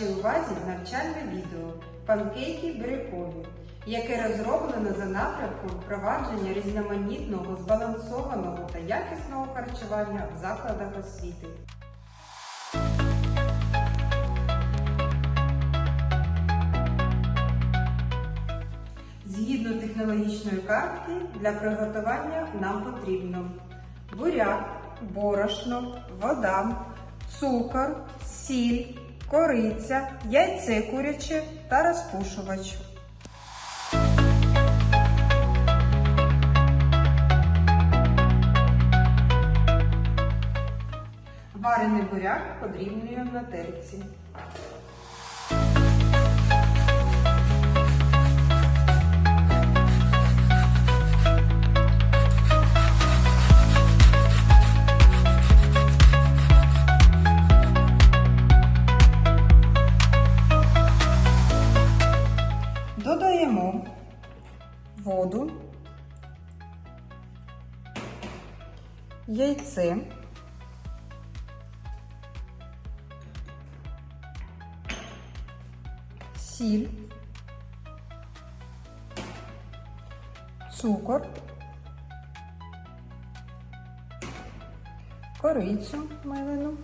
вашій увазі навчальне відео Панкейки Бирюкові, яке розроблено за напрямком впровадження різноманітного, збалансованого та якісного харчування в закладах освіти. Згідно технологічної картки для приготування нам потрібно буряк, борошно, вода, цукор, сіль, кориця, яйце куряче та розпушувач. Варений буряк подрібнюємо на терці. Воду, яйце, сіль, цукор, корицю мелену,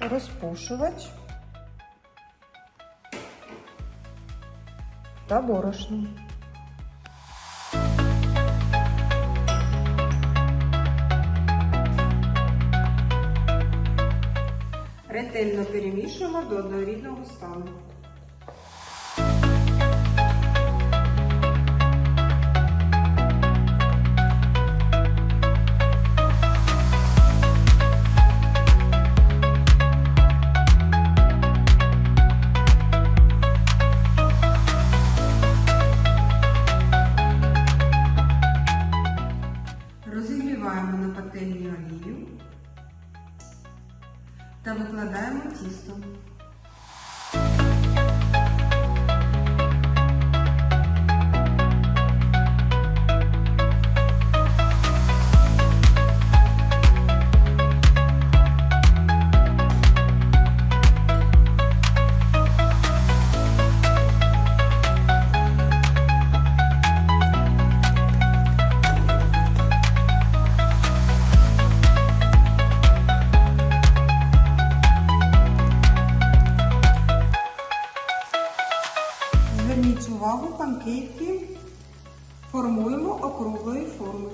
розпушувач та борошном. Ретельно перемішуємо до однорідного стану. Розігріваємо на пательню олію та викладаємо тісто. Увагу, формуємо округлої форми.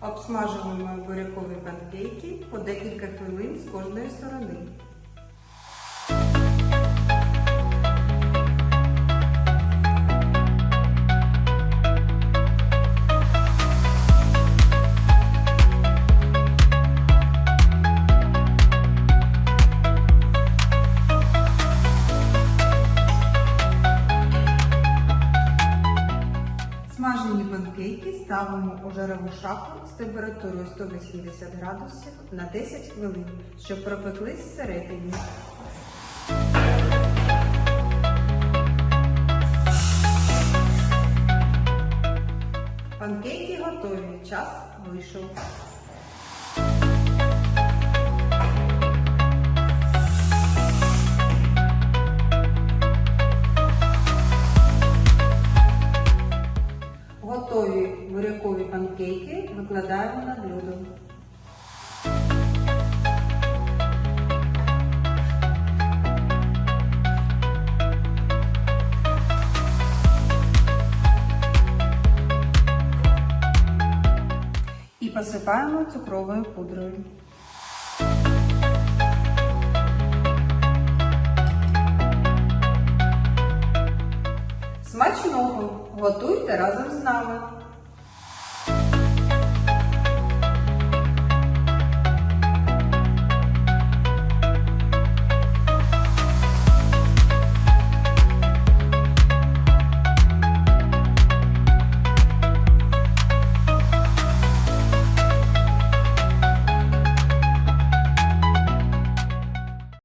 Обсмажуємо бурякові панкейки по декілька хвилин з кожної сторони. Ставимо у жарову шафу з температурою 180 градусів на 10 хвилин, щоб пропеклись всередині. Панкейки готові. Час вийшов. Викладаємо на блюдо. І посипаємо цукровою пудрою. Смачного! Готуйте разом з нами!